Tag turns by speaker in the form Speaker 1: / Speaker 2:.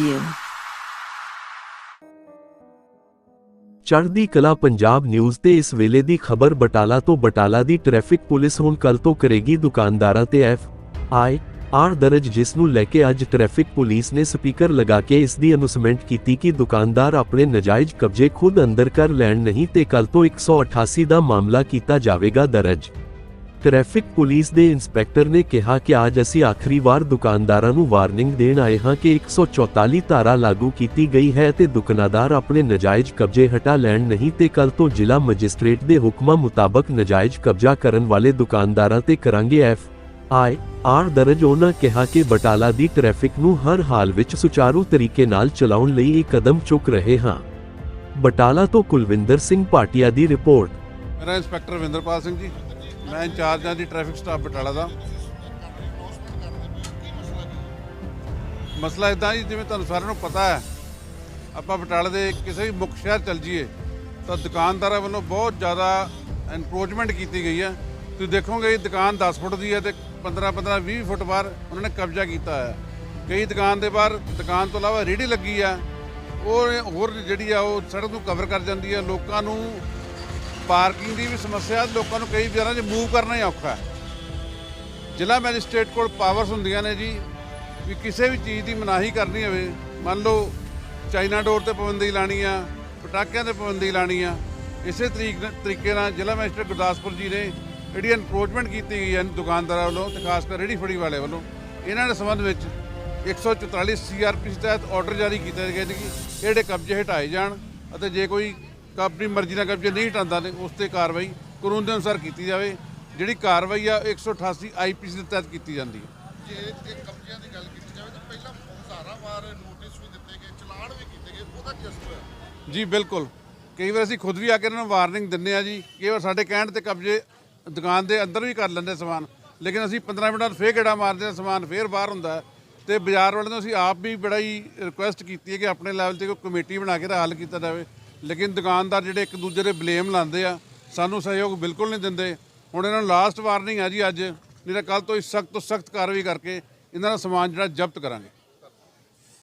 Speaker 1: review.
Speaker 2: ਚੜ੍ਹਦੀ ਕਲਾ Punjab news ਤੇ ਇਸ ਵੇਲੇ ਦੀ ਖਬਰ ਬਟਾਲਾ ਤੋਂ ਬਟਾਲਾ ਦੀ ਟ੍ਰੈਫਿਕ ਪੁਲਿਸ ਹੁਣ ਕੱਲ ਤੋਂ ਕਰੇਗੀ ਦੁਕਾਨਦਾਰਾਂ ਤੇ ਐਫ ਆਈ ਆਰ ਦਰਜ, ਜਿਸ ਨੂੰ ਲੈ ਕੇ ਅੱਜ ਟ੍ਰੈਫਿਕ ਪੁਲਿਸ ਨੇ ਸਪੀਕਰ ਲਗਾ ਕੇ ਇਸ ਦੀ ਅਨਾਉਂਸਮੈਂਟ ਕੀਤੀ ਕਿ ਦੁਕਾਨਦਾਰ ਆਪਣੇ ਨਜਾਇਜ਼ ਕਬਜ਼ੇ ਖੁਦ ਅੰਦਰ ਕਰ ਲੈਣ ਨਹੀਂ ਤੇ ਕੱਲ ਤੋਂ 188 ਦਾ ਮਾਮਲਾ ਕੀਤਾ ਜਾਵੇਗਾ ਦਰਜ ਟ੍ਰੈਫਿਕ ਪੁਲਿਸ ਦੇ ਇੰਸਪੈਕਟਰ ਨੇ ਕਿਹਾ ਕਿ ਅੱਜ ਅਸੀਂ ਆਖਰੀ ਵਾਰ ਦੁਕਾਨਦਾਰਾਂ ਨੂੰ ਵਾਰਨਿੰਗ ਦੇਣ ਆਏ ਹਾਂ ਕਿ 144 ਧਾਰਾ ਲਾਗੂ ਕੀਤੀ ਗਈ ਹੈ ਤੇ ਦੁਕਾਨਦਾਰ ਆਪਣੇ ਨਜਾਇਜ਼ ਕਬਜ਼ੇ ਹਟਾ ਲੈਣ ਨਹੀਂ ਤੇ ਕੱਲ ਤੋਂ ਜ਼ਿਲ੍ਹਾ ਮੈਜਿਸਟ੍ਰੇਟ ਦੇ ਹੁਕਮਾਂ ਮੁਤਾਬਕ ਨਜਾਇਜ਼ ਕਬਜ਼ਾ ਕਰਨ ਵਾਲੇ ਦੁਕਾਨਦਾਰਾਂ ਤੇ ਕਰਾਂਗੇ ਐਫ ਆਈ ਆਰ ਦਰਜ। ਉਹਨਾਂ ਕਿਹਾ ਕਿ ਬਟਾਲਾ ਦੀ ਟ੍ਰੈਫਿਕ ਨੂੰ ਹਰ ਹਾਲ ਵਿੱਚ ਸੁਚਾਰੂ ਤਰੀਕੇ ਨਾਲ ਚਲਾਉਣ ਲਈ ਇਹ ਕਦਮ ਚੁੱਕ ਰਹੇ ਹਾਂ। ਬਟਾਲਾ ਤੋਂ ਕੁਲਵਿੰਦਰ ਸਿੰਘ ਭਾਟੀਆ ਦੀ ਰਿਪੋਰਟ।
Speaker 3: ਮੇਰਾ ਇੰਸਪੈਕਟਰ ਵਿੰਦਰਪਾਲ ਸਿੰਘ ਜੀ। ਮੈਂ ਇੰਚਾਰਜ ਹਾਂ ਜੀ ਟ੍ਰੈਫਿਕ ਸਟਾਫ ਬਟਾਲਾ ਦਾ। ਮਸਲਾ ਇਦਾਂ ਜੀ, ਜਿਵੇਂ ਤੁਹਾਨੂੰ ਸਾਰਿਆਂ ਨੂੰ ਪਤਾ ਹੈ, ਆਪਾਂ ਬਟਾਲੇ ਦੇ ਕਿਸੇ ਵੀ ਮੁੱਖ ਸ਼ਹਿਰ ਚੱਲ ਜਾਈਏ, ਤਾਂ ਦੁਕਾਨਦਾਰਾਂ ਵੱਲੋਂ ਬਹੁਤ ਜ਼ਿਆਦਾ ਐਨਕਰੋਚਮੈਂਟ ਕੀਤੀ ਗਈ ਹੈ। ਤੁਸੀਂ ਦੇਖੋਗੇ ਇਹ ਦੁਕਾਨ 10 ਫੁੱਟ ਦੀ ਹੈ ਤੇ 15 15 20 ਫੁੱਟ ਬਾਹਰ ਉਹਨਾਂ ਨੇ ਕਬਜ਼ਾ ਕੀਤਾ ਹੈ। ਕਈ ਦੁਕਾਨ ਦੇ ਬਾਹਰ, ਦੁਕਾਨ ਤੋਂ ਇਲਾਵਾ ਰੇਹੜੀ ਲੱਗੀ ਆ ਉਹ ਹੋਰ ਜਿਹੜੀ ਆ, ਉਹ ਸੜਕ ਨੂੰ ਕਵਰ ਕਰ ਜਾਂਦੀ ਹੈ। ਲੋਕਾਂ ਨੂੰ ਪਾਰਕਿੰਗ ਦੀ ਵੀ ਸਮੱਸਿਆ, ਲੋਕਾਂ ਨੂੰ ਕਈ ਜਗ੍ਹਾ 'ਚ ਮੂਵ ਕਰਨਾ ਹੀ ਔਖਾ ਹੈ। ਜ਼ਿਲ੍ਹਾ ਮੈਜਿਸਟ੍ਰੇਟ ਕੋਲ ਪਾਵਰਸ ਹੁੰਦੀਆਂ ਨੇ ਜੀ, ਵੀ ਕਿਸੇ ਵੀ ਚੀਜ਼ ਦੀ ਮਨਾਹੀ ਕਰਨੀ ਹੋਵੇ, ਮੰਨ ਲਓ ਚਾਈਨਾ ਡੋਰ ਤੇ ਪਾਬੰਦੀ ਲਾਣੀ ਆ, ਪਟਾਕਿਆਂ ਤੇ ਪਾਬੰਦੀ ਲਾਣੀ ਆ, ਇਸੇ ਤਰੀਕ ਤਰੀਕੇ ਨਾਲ ਜ਼ਿਲ੍ਹਾ ਮੈਜਿਸਟ੍ਰੇਟ ਗੁਰਦਾਸਪੁਰ ਜੀ ਨੇ ਜਿਹੜੀ ਐਨਕਰੋਚਮੈਂਟ ਕੀਤੀ ਗਈ ਹੈ ਦੁਕਾਨਦਾਰਾਂ ਵੱਲੋਂ ਤੇ ਖਾਸ ਕਰ ਰੇਹੜੀ ਫੜੀ ਵਾਲੇ ਵੱਲੋਂ, ਇਹਨਾਂ ਦੇ ਸੰਬੰਧ ਵਿੱਚ 144 ਸੀਆਰਪੀ ਤਹਿਤ ਆਰਡਰ ਜਾਰੀ ਕੀਤਾ ਗਿਆ ਜੀ ਕਿ ਜਿਹੜੇ ਕਬਜ਼ੇ ਹਟਾਏ ਜਾਣ ਅਤੇ ਜੇ ਕੋਈ ਆਪਣੀ ਮਰਜ਼ੀ ਨਾਲ ਕਬਜ਼ੇ ਨਹੀਂ ਹਟਾਉਂਦਾ ਤੇ ਉਸ ਤੇ ਕਾਰਵਾਈ ਕਾਨੂੰਨ ਦੇ ਅਨੁਸਾਰ ਕੀਤੀ ਜਾਵੇ। ਜਿਹੜੀ ਕਾਰਵਾਈ ਆ 188 ਆਈਪੀਸੀ ਦੇ ਤਹਿਤ ਕੀਤੀ ਜਾਂਦੀ ਹੈ।
Speaker 4: ਜੇ ਇਹ ਕਬਜ਼ਿਆਂ ਦੀ ਗੱਲ ਕੀਤੀ ਜਾਵੇ ਤਾਂ ਪਹਿਲਾਂ ਹਜ਼ਾਰਾਂ ਵਾਰ ਨੋਟਿਸ ਵੀ ਦਿੱਤੇ ਗਏ ਚਲਾਨ ਵੀ ਕੀਤੇ ਗਏ ਉਹਦਾ ਕੀ ਅਸਰ ਹੋਇਆ?
Speaker 3: ਜੀ ਬਿਲਕੁਲ। ਕਈ ਵਾਰ ਅਸੀਂ ਖੁਦ ਵੀ ਆ ਕੇ ਇਹਨਾਂ ਨੂੰ ਵਾਰਨਿੰਗ ਦਿੰਦੇ ਆ ਜੀ। ਕਈ ਵਾਰ ਸਾਡੇ ਕਹਿਣ ਤੇ ਕਬਜ਼ੇ ਦੁਕਾਨ ਦੇ ਅੰਦਰ ਵੀ ਕਰ ਲੈਂਦੇ ਸਮਾਨ ਲੇਕਿਨ ਅਸੀਂ 15 ਮਿੰਟਾਂ ਫੇਰ ਗੇੜਾ ਮਾਰਦੇ ਆ ਸਮਾਨ ਫੇਰ ਬਾਹਰ ਹੁੰਦਾ। ਤੇ ਬਾਜ਼ਾਰ ਵਾਲਿਆਂ ਨੂੰ ਅਸੀਂ ਆਪ ਵੀ ਬੜਾ ਹੀ ਰਿਕੁਐਸਟ ਕੀਤੀ ਹੈ ਕਿ ਆਪਣੇ ਲੈਵਲ ਤੇ ਕੋਈ ਕਮੇਟੀ ਬਣਾ ਕੇ ਦਾ ਹੱਲ ਕੀਤਾ ਜਾਵੇ। ਲੇਕਿਨ ਦੁਕਾਨਦਾਰ ਜਿਹੜੇ ਇੱਕ ਦੂਜੇ ਦੇ ਬਲੇਮ ਲਾਉਂਦੇ ਆ, ਸਾਨੂੰ ਸਹਿਯੋਗ ਬਿਲਕੁਲ ਨਹੀਂ ਦਿੰਦੇ। ਹੁਣ ਇਹਨਾਂ ਨੂੰ ਲਾਸਟ ਵਾਰਨਿੰਗ ਹੈ ਜੀ ਅੱਜ ਨਹੀਂ ਤਾਂ ਕੱਲ ਤੋਂ ਹੀ ਸਖਤ ਤੋਂ ਸਖਤ ਕਾਰਵਾਈ ਕਰਕੇ ਇਹਨਾਂ ਦਾ ਸਮਾਨ ਜਿਹੜਾ ਜ਼ਬਤ ਕਰਾਂਗੇ।